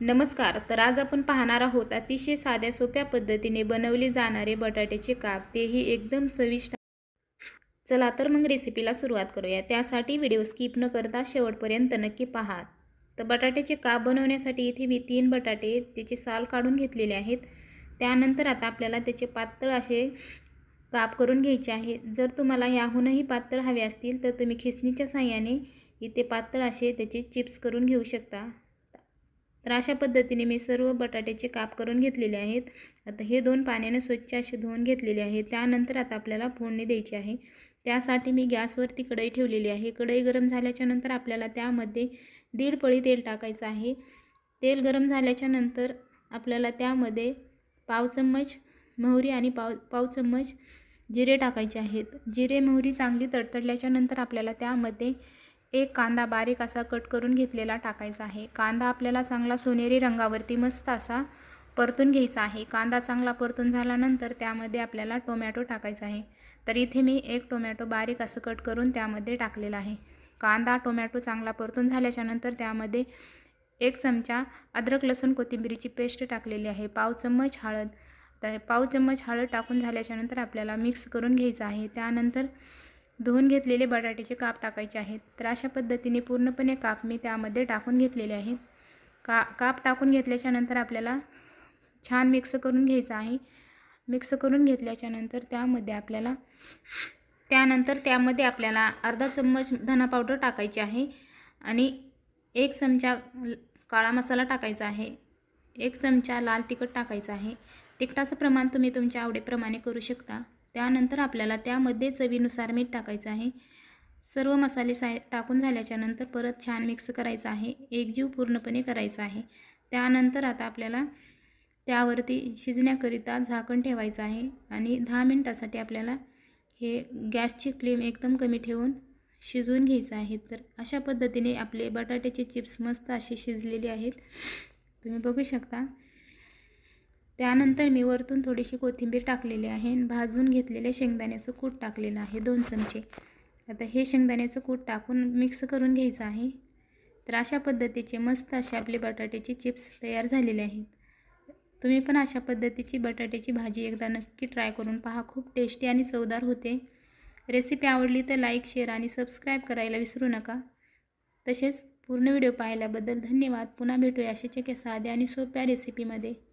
नमस्कार तर आज आपण पाहणार आहोत अतिशय साध्या सोप्या पद्धतीने बनवले जाणारे बटाट्याचे काप. तेही एकदम चविष्ट चला तर मग रेसिपीला सुरुवात करूया. त्यासाठी व्हिडिओ स्किप न करता शेवटपर्यंत नक्की पहा. तर बटाट्याचे काप बनवण्यासाठी इथे मी तीन बटाटे त्याचे साल काढून घेतलेले आहेत. त्यानंतर आता आपल्याला त्याचे पातळ असे काप करून घ्यायचे आहे. जर तुम्हाला याहूनही पातळ हवे असतील तर तुम्ही खिसणीच्या साह्याने इथे पातळ असे त्याचे चिप्स करून घेऊ शकता. तर अशा पद्धतीने मी सर्व बटाट्याचे काप करून घेतलेले आहेत. आता हे दोन पाण्याने स्वच्छ असे धुवून घेतलेले आहे. त्यानंतर आता आपल्याला फोडणी द्यायची आहे. त्यासाठी मी गॅसवरती कढई ठेवलेली आहे. कढई गरम झाल्याच्यानंतर आपल्याला त्यामध्ये दीड पळी तेल टाकायचं आहे. तेल गरम झाल्याच्यानंतर आपल्याला त्यामध्ये पाव चम्मच मोहरी आणि पाव पाव चम्मच जिरे टाकायचे आहेत. जिरे मोहरी चांगली तडतडल्याच्या नंतर आपल्याला त्यामध्ये एक कांदा बारीक असा कट करून घेतलेला टाकायचा आहे. कांदा आपल्याला चांगला सोनेरी रंगावरती मस्त असा परतून घ्यायचा आहे. कांदा चांगला परतून झाल्यानंतर त्यामध्ये आपल्याला टोमॅटो टाकायचा आहे. तर इथे मी एक टोमॅटो बारीक असं कट करून त्यामध्ये टाकलेला आहे. कांदा टोमॅटो चांगला परतून झाल्याच्यानंतर त्यामध्ये एक चमचा अद्रक लसूण कोथिंबिरीची पेस्ट टाकलेली आहे. पाव चम्मच हळद. तर पाव चम्मच हळद टाकून झाल्याच्यानंतर आपल्याला मिक्स करून घ्यायचं आहे. त्यानंतर धुवून घेतलेले बटाट्याचे काप टाकायचे आहेत. तर अशा पद्धतीने पूर्णपणे काप मी त्यामध्ये टाकून घेतलेले आहेत. का काप टाकून घेतल्याच्यानंतर आपल्याला छान मिक्स करून घ्यायचं आहे. मिक्स करून घेतल्याच्यानंतर त्यामध्ये आपल्याला त्यानंतर त्यामध्ये आपल्याला अर्धा चम्मच धना पावडर टाकायची आहे आणि एक चमचा काळा मसाला टाकायचा आहे. एक चमचा लाल तिखट टाकायचं आहे. तिखटाचं प्रमाण तुम्ही तुमच्या आवडीप्रमाणे करू शकता. त्यानंतर आपल्याला त्यामध्ये चवीनुसार मीठ टाकायचं आहे. सर्व मसाले सा टाकून झाल्याच्यानंतर परत छान मिक्स करायचं आहे. एकजीव पूर्णपणे करायचा आहे. त्यानंतर आता आपल्याला त्यावरती शिजण्याकरिता झाकण ठेवायचं आहे आणि दहा मिनटासाठी आपल्याला हे गॅसची फ्लेम एकदम कमी ठेवून शिजवून घ्यायचं आहे. तर अशा पद्धतीने आपले बटाट्याचे चिप्स मस्त असे शिजलेले आहेत. तुम्ही बघू शकता. त्यानंतर मी वरतून थोडीशी कोथिंबीर टाकलेली आहे भाजून घेतलेले शेंगदाण्याचं कूट टाकलेलं आहे दोन चमचे. आता हे शेंगदाण्याचं कूट टाकून मिक्स करून घ्यायचं आहे. तर अशा पद्धतीचे मस्त असे आपले बटाट्याचे चिप्स तयार झालेले आहेत. तुम्ही पण अशा पद्धतीची बटाट्याची भाजी एकदा नक्की ट्राय करून पहा खूप टेस्टी आणि चवदार होते. रेसिपी आवडली तर लाईक शेअर आणि सबस्क्राईब करायला विसरू नका. तसेच पूर्ण व्हिडिओ पाहिल्याबद्दल धन्यवाद. पुन्हा भेटूया अशाच एका साध्या आणि सोप्या रेसिपीमध्ये.